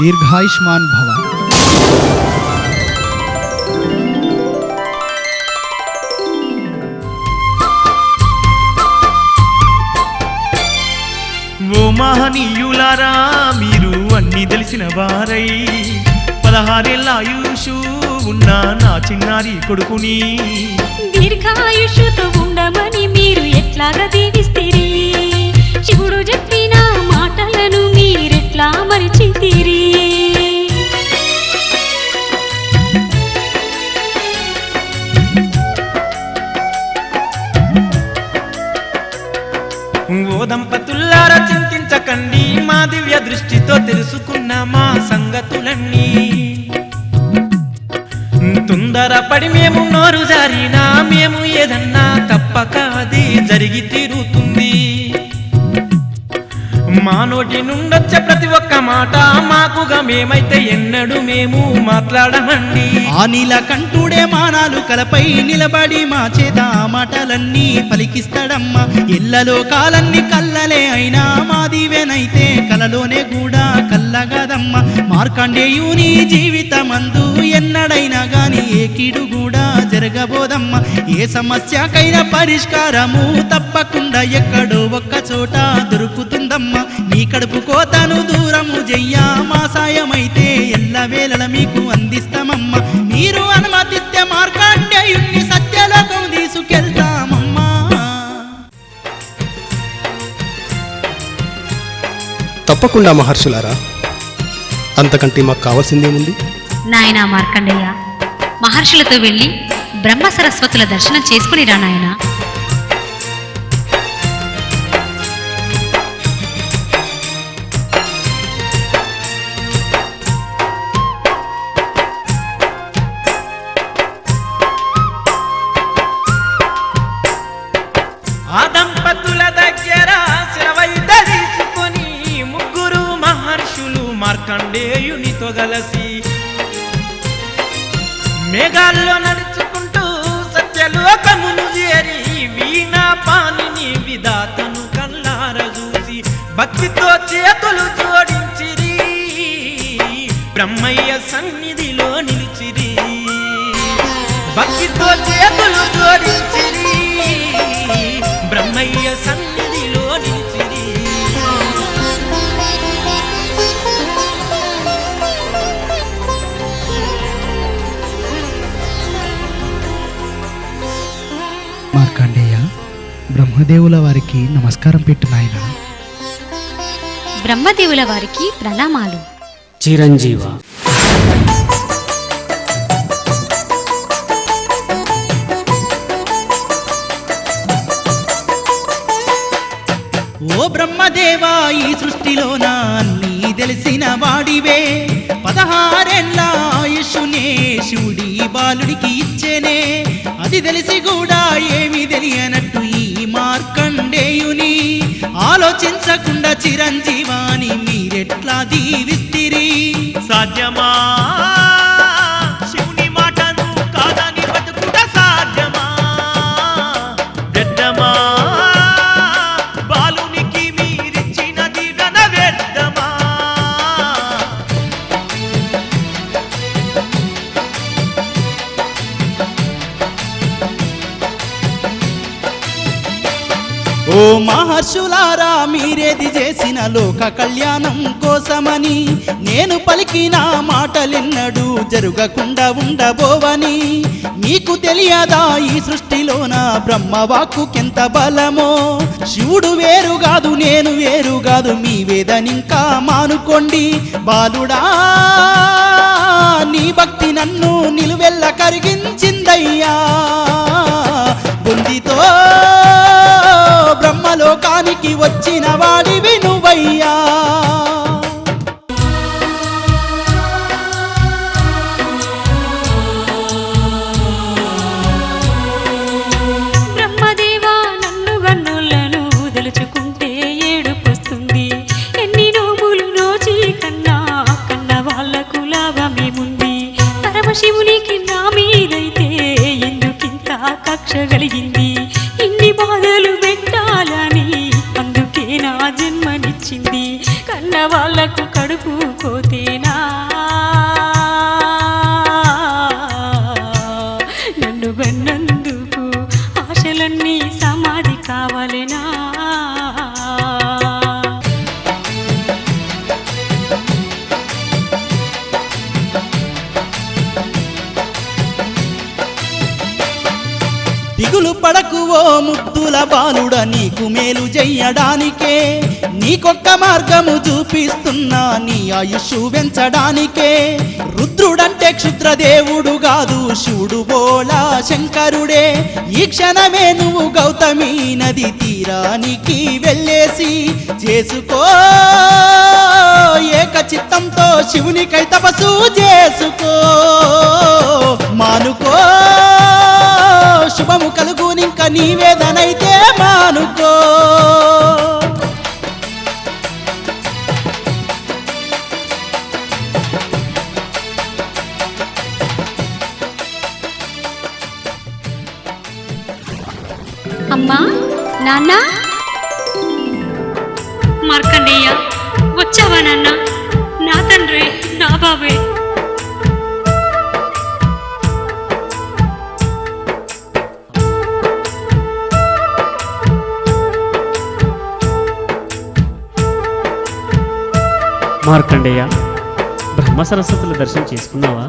దీర్ఘాయుష్మాన్ భవ ఓ మహనీయులారా మీరు అన్ని తెలిసిన వారై పదహారేళ్ళ ఆయుషు ఉన్న నా చిన్నారి కొడుకుని. దీర్ఘాయుషుతో ఉండమని మీరు ఎట్లాగా దీవిస్తిరి ఎప్పుడు చెప్పిన మాటలను మీరెట్లా మరిచితిరి? ఓ దంపతుల్లారా చింతించకండి మా దివ్య దృష్టితో తెలుసుకున్న మా సంగతులన్నీ. తొందరపడి మేము నోరు జారినా మేము ఏదన్నా తప్పక అది జరిగితే మా నోటి నుండొచ్చే ప్రతి ఒక్క మాట. మాకుగా మేమైతే ఎన్నడూ మేము మాట్లాడమండి ఆ నీలకంఠుడే మానాలు కలపై నిలబడి మా చేత మాటలన్నీ పలికిస్తాడమ్మా. ఇళ్ళలో కాలన్నీ కల్లలే అయినా మా దీవెనైతే కలలోనే కూడా కల్లగదమ్మా మార్కండేయుని జీవితమందు ఎన్నడైనా గాని ఏ కీడు కూడా జరగబోదమ్మా. ఏ సమస్యకైనా పరిష్కారము తప్పకుండా ఎక్కడో ఒక్క చోట దొరుకుతుందమ్మా. నీ కడుపు కోతను దూరము చెయ్యా మా సాయమైతే ఎల్లవేళల మీకు అందిస్తామమ్మా. మీరు అనుమతిస్తే మార్కాండేయుణ్ణి సత్యలోకం తీసుకెళ్తామమ్మా. తప్పకుండా మహర్షులారా అంతకంటే మాకు కావాల్సిందేముంది? నాయనా మార్కండయ్య మహర్షులతో వెళ్ళి బ్రహ్మ సరస్వతుల దర్శనం చేసుకుని రా నాయనా. ఆ దంపతుల దగ్గర శిరవైత తీసుకొని ముగ్గురు మహర్షులు మార్కండేయునితో గలసి మేఘాల్లో నడుచుకుంటూ లోకమును చేరి వీణా పానిని విధాతను కల్లార చూసి భక్తితో చేతులు జోడించిరి. బ్రహ్మయ్య సన్నిధిలో నిలిచిరి. భక్తితో చేతులు జోడించి బ్రహ్మదేవుల వారికి నమస్కారం పెట్టు నాయనా. బ్రహ్మదేవుల వారికి ప్రణామాలు. చిరంజీవ. ఓ బ్రహ్మదేవా ఈ సృష్టిలోన అన్నీ తెలిసిన వాడివే. పదహారేళ్ళ ఆయుష్నే శివుడి బాలుడికి ఇచ్చేనే. అది తెలిసి కూడా ఏమి తెలియనట్టు ఆలోచించకుండా చిరంజీవాని మీరెట్లా దీవిస్తిరి సాధ్యమా? మహర్షులారా మీరేది చేసిన లోక కళ్యాణం కోసమని నేను పలికిన మాటలెన్నడూ జరగకుండా ఉండబోవని. మీకు తెలియదా ఈ సృష్టిలోన బ్రహ్మవాక్కుకెంత బలమో? శివుడు వేరు కాదు నేను వేరు కాదు మీ వేదనింకా మానుకోండి. బాలుడా నీ భక్తి నన్ను నిలువెల్ల కరిగించిందయ్యా. బుందితో పరమశివునికి నా మీదైతే ఎందుకింత కక్ష కలిగింది? ఇన్ని బాధలు పెట్టాలని అందుకే నా జన్మనిచ్చింది. కన్న వాళ్ళకు కడుపు పోతేనా బాలుడ నీకు మేలు చెయ్యడానికే నీకొక్క మార్గము చూపిస్తున్నా నీ ఆయుష్ పెంచడానికే రుద్రుడంటే క్షుద్రదేవుడు కాదు శివుడు బోళా శంకరుడే. ఈ క్షణమే నువ్వు గౌతమి నది తీరానికి వెళ్ళేసి చేసుకో. ఏక చిత్తంతో శివునికై తపస్సు చేసుకో. మానుకో. శుభము కలుగునింక నీవేదనైతే మానుకో. మార్కండేయ బ్రహ్మ సరస్వతుల దర్శనం చేసుకున్నావా?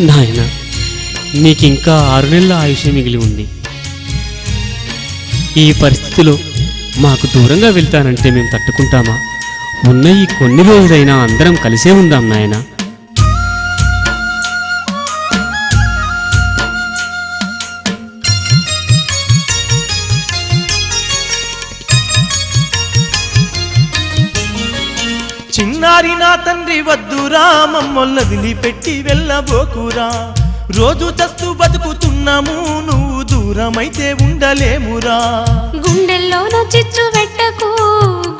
నాయన నీకింకా ఆరు నెలల ఆయుష్ మిగిలి ఉంది. ఈ పరిస్థితిలో మాకు దూరంగా వెళ్తానంటే మేము తట్టుకుంటామా? ఉన్న ఈ కొన్ని రోజులైనా అందరం కలిసే ఉందాం నాయనా. చిన్నారి నా తండ్రి వద్దురా మమ్మల్ని వదిలిపెట్టి వెళ్ళబోకురా. రోజు చస్తూ బతుకుతున్నాము నువ్వు దూరమైతే ఉండలేమురా. గుండెల్లోన చిచ్చు పెట్టకు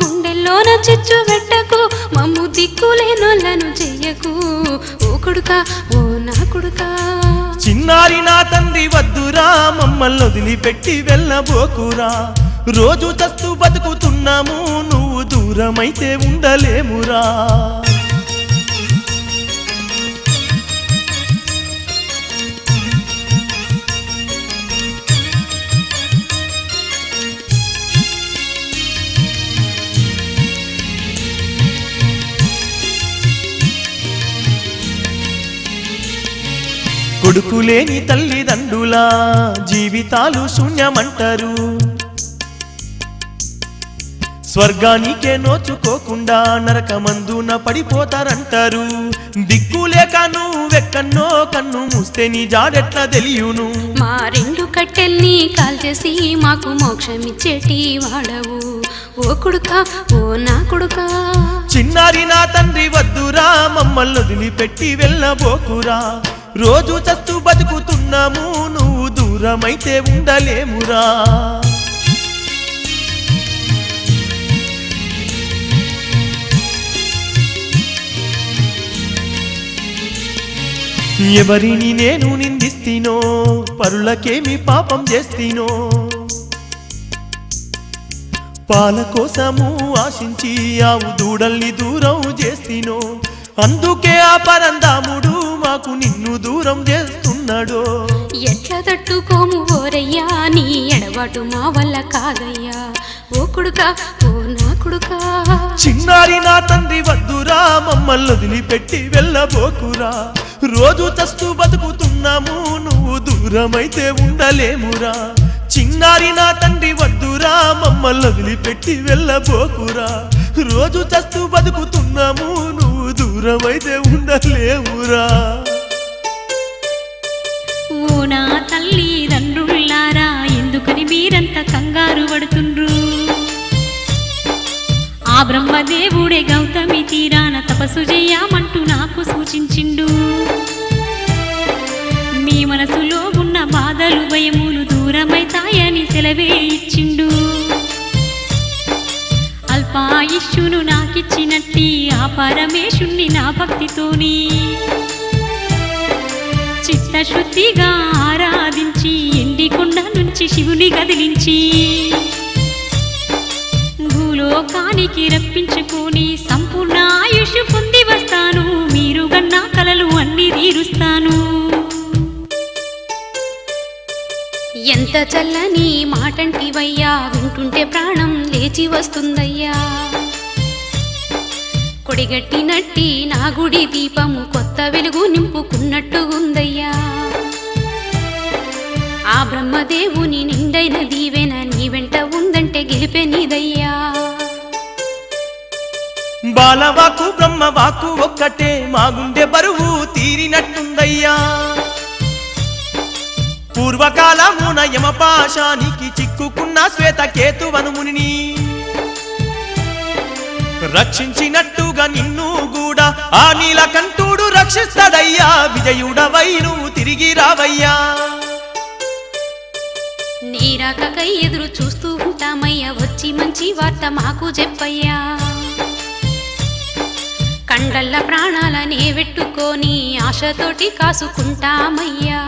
గుండెల్లోన చిచ్చు పెట్టకు మమ్ము దిక్కులేనోళ్ళను చెయ్యకు ఓ కొడుక ఓ నా కొడుక. చిన్నారి నా తండ్రి వద్దురా మమ్మల్ని వదిలిపెట్టి వెళ్ళబోకురా. రోజు చస్తూ బతుకుతున్నాము నువ్వు దూరమైతే ఉండలేమురా. కొడుకు లేని తల్లిదండ్రుల జీవితాలు శూన్యమంటారు. స్వర్గానికే నోచుకోకుండా నరకమందున పడిపోతారంటారు. దిక్కులేక నువ్వెక్కన్నో కన్ను మూస్తే నీ జాడెట్లా తెలియను. మా రెండు కట్టెల్ని కాల్చేసి మాకు మోక్షమిచ్చేటి వాడవు. ఓ కొడుక ఓ నా కొడుక. చిన్నారి నా తండ్రి వద్దురా మమ్మల్ని వదిలిపెట్టి వెళ్ళబోకురా. రోజు చస్తూ బతుకుతున్నాము నువ్వు దూరమైతే ఉండలేమురా. ఎవరిని నేను నిందిస్తీనో? పరులకేమి పాపం చేస్తీనో? పాల కోసము ఆశించి ఆవు దూడల్ని దూరం చేస్తీనో? అందుకే ఆ పరందాముడు మాకు నిన్ను దూరం చేస్తున్నాడు? ఎట్లా తట్టుకోము ఓరయ్యా? నీ ఎడబాటు మా వల్ల కాదయ్యా. ఓ కొడుక ఓ నా కొడుక. చిన్నారి నా తండ్రి వద్దురా మమ్మల్ని వదిలిపెట్టి వెళ్ళబోకురా. రోజు చస్తూ బతుకుతున్నాము నువ్వు దూరమైతే ఉండలేమురా. చిన్నారి నా తండ్రి వద్దురా మమ్మల్ని వదిలిపెట్టి వెళ్ళబోకురా. రోజు చస్తూ బతుకుతున్నాము నువ్వు దూరమైతే ఉండలేమురా. ఓ నా తల్లి తండ్రులారా ఎందుకని మీరంత కంగారు పడుతుండ్రు ఆ బ్రహ్మదేవుడే గౌతమి తీరాన తపస్సు చెయ్యమంటూ నాకు సూచించిండు. మీ నీ మనసులో ఉన్న బాధలు భయములు దూరమైతాయని సెలవే ఇచ్చిండు. అల్పాయుష్యును నాకిచ్చినట్టి ఆ పరమేశుణ్ణి నా భక్తితోని. చిత్తశుద్ధిగా ఆరాధించి ఎండికొండ నుంచి శివుని కదిలించి లోకానికి రప్పించుకొని సంపూర్ణ ఆయుష్ పొంది వస్తాను. మీరు గన్నా కలలు అన్ని తీరుస్తాను. ఎంత చల్లని మాటంటివయ్యా వింటుంటే ప్రాణం లేచి వస్తుందయ్యా. కొడిగట్టినట్టి నా గుడి దీపము కొత్త వెలుగు నింపుకున్నట్టుగుందయ్యా ఆ బ్రహ్మదేవుని నిండైన దీవెన నీ వెంట ఉందంటే గెలిపే నీదయ్యా. బాలవాకు బ్రహ్మవాకు ఒక్కటే మా గుండె బరువు తీరినట్టుందయ్యా. పూర్వకాలమున యమపాశానికి చిక్కుకున్న శ్వేత కేతువనుముని రక్షించినట్టుగా నిన్ను కూడా ఆ నీలకంఠుడు రక్షిస్తాడయ్యా విజయుడవై నువ్వు తిరిగి రావయ్యా. నీరాకకై ఎదురు చూస్తూ ఉంటామయ్యా. వచ్చి మంచి వార్త మాకు చెప్పయ్యా. కండల్ల ప్రాణాలనే పెట్టుకొని ఆశతోటి కాసుకుంటామయ్యా.